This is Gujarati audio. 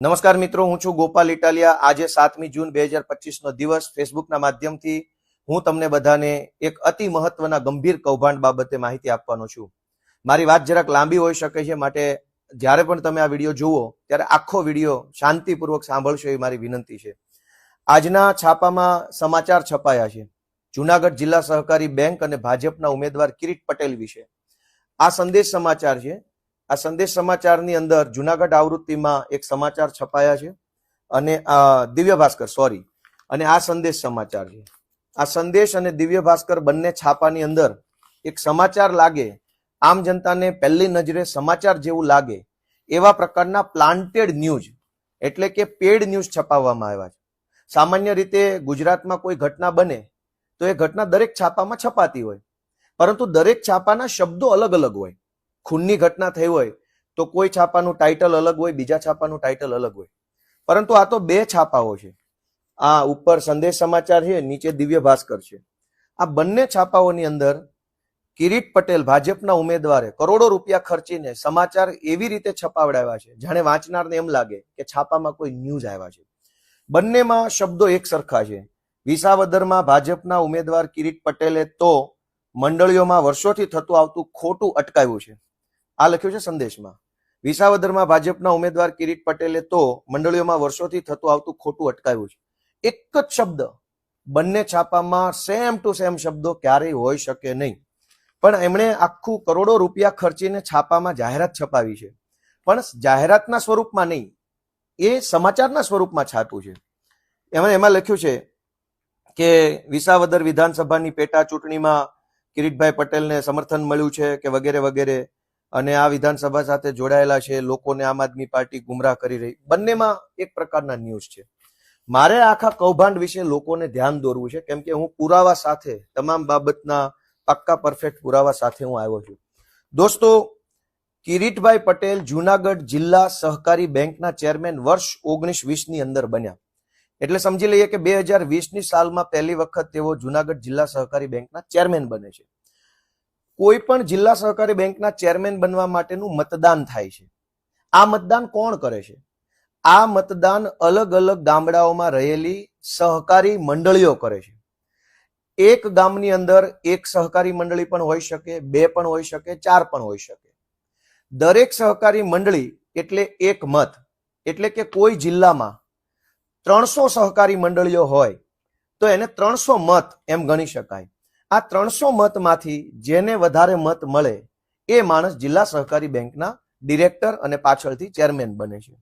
નમસ્કાર મિત્રો, હું છું ગોપાલ ઇટાલિયા. આજે સાતમી જૂન બે હજાર પચીસનો દિવસ. ફેસબુકના માધ્યમથી હું તમને બધાને એક અતિ મહત્વના ગંભીર કૌભાંડ બાબતે માહિતી આપવાનો છું. મારી વાત જરાક લાંબી હોઈ શકે છે, માટે જ્યારે પણ તમે આ વીડિયો જુઓ, ત્યારે આખો વીડિયો શાંતિપૂર્વક સાંભળશો એ મારી વિનંતી છે. આજના છાપામાં સમાચાર છપાયા છે. જુનાગઢ જિલ્લા સહકારી બેંક અને ભાજપના ઉમેદવાર કિરીટ પટેલ વિશે. આ સંદેશ સમાચાર છે. આ સંદેશ સમાચારની અંદર જુનાગઢ આવૃત્તિમાં એક સમાચાર છપાયા છે અને દિવ્ય ભાસ્કર સોરી અને આ સંદેશ સમાચાર છે. આ સંદેશ અને દિવ્ય ભાસ્કર બંને છાપાની અંદર એક સમાચાર લાગે, આમ જનતાને પહેલી નજરે સમાચાર જેવું લાગે, એવા પ્રકારના પ્લાન્ટેડ ન્યૂઝ એટલે કે પેડ ન્યૂઝ છપાવવામાં આવ્યા છે. સામાન્ય રીતે ગુજરાતમાં કોઈ ઘટના બને, તો એ ઘટના દરેક છાપામાં છપાતી હોય. પરંતુ દરેક છાપાના શબ્દો અલગ અલગ હોય. ખૂનની ઘટના થઈ હોય તો કોઈ છાપાનું ટાઇટલ અલગ હોય, બીજા છાપાનું ટાઇટલ અલગ હોય. પરંતુ આ તો બે છાપાઓ છે. આ ઉપર સંદેશ સમાચાર છે, નીચે દિવ્ય ભાસ્કર છે. આ બંને છાપાઓની અંદર કિરીટ પટેલ ભાજપના ઉમેદવારે કરોડો રૂપિયા ખર્ચીને સમાચાર એવી રીતે છપાવડાવ્યા છે, જાણે વાંચનારને એમ લાગે કે છાપામાં કોઈ ન્યૂઝ આવ્યા છે. બંનેમાં શબ્દો એક સરખા છે. વિસાવદરમાં ભાજપના ઉમેદવાર કિરીટ પટેલે તો મંડળીઓમાં વર્ષોથી થતું આવતું ખોટું અટકાવ્યું છે. આ લખ્યું છે સંદેશમાં. વિસાવદરમાં ભાજપના ઉમેદવાર કિરીટ પટેલે તો મંડળીઓમાં વર્ષોથી થતું આવતું ખોટું અટકાવ્યું છે. એક જ શબ્દ બંને છાપામાં સેમ ટુ સેમ શબ્દો ક્યારેય હોઈ શકે નહીં. પણ એમણે આખું કરોડો રૂપિયા ખર્ચીને છાપામાં જાહેરાત છપાવી છે. પણ જાહેરાતના સ્વરૂપમાં નહીં, એ સમાચારના સ્વરૂપમાં છાપ્યું છે. એમાં એમાં લખ્યું છે કે વિસાવદર વિધાનસભાની પેટા ચૂંટણીમાં કિરીટભાઈ પટેલને સમર્થન મળ્યું છે કે વગેરે વગેરે. અને આ વિધાનસભા સાથે જોડાયેલા છે, લોકોને આમ આદમી પાર્ટી ગુમરાહ કરી રહી. બંનેમાં એક પ્રકારના ન્યૂઝ છે. મારે આખા કૌભાંડ વિશે લોકોને ધ્યાન દોરવું છે, કેમ કે હું પુરાવા સાથે, તમામ બાબતના પાક્કા પરફેક્ટ પુરાવા સાથે હું આવ્યો છું. દોસ્તો, કિરીટભાઈ પટેલ જુનાગઢ જિલ્લા સહકારી બેંકના ચેરમેન વર્ષ ઓગણીસ વીસની અંદર બન્યા. એટલે સમજી લઈએ કે બે હજાર વીસની સાલમાં પહેલી વખત તેઓ જુનાગઢ જિલ્લા સહકારી બેંકના ચેરમેન બને છે. કોઈ પણ જિલ્લા સહકારી બેંકના ચેરમેન બનવા માટેનું મતદાન થાય છે. આ મતદાન કોણ કરે છે? આ મતદાન અલગ અલગ ગામડાઓમાં રહેલી સહકારી મંડળીઓ કરે છે. એક ગામની અંદર એક સહકારી મંડળી પણ હોઈ શકે, બે પણ હોઈ શકે, ચાર પણ હોઈ શકે. દરેક સહકારી મંડળી એટલે એક મત. એટલે કે કોઈ જિલ્લામાં ત્રણસો સહકારી મંડળીઓ હોય તો એને ત્રણસો મત એમ ગણી શકાય. આ ત્રણસો મતમાંથી જેને વધારે મત મળે એ માણસ જિલ્લા સહકારી બેંકના ડિરેક્ટર અને પાછળથી ચેરમેન બને છે.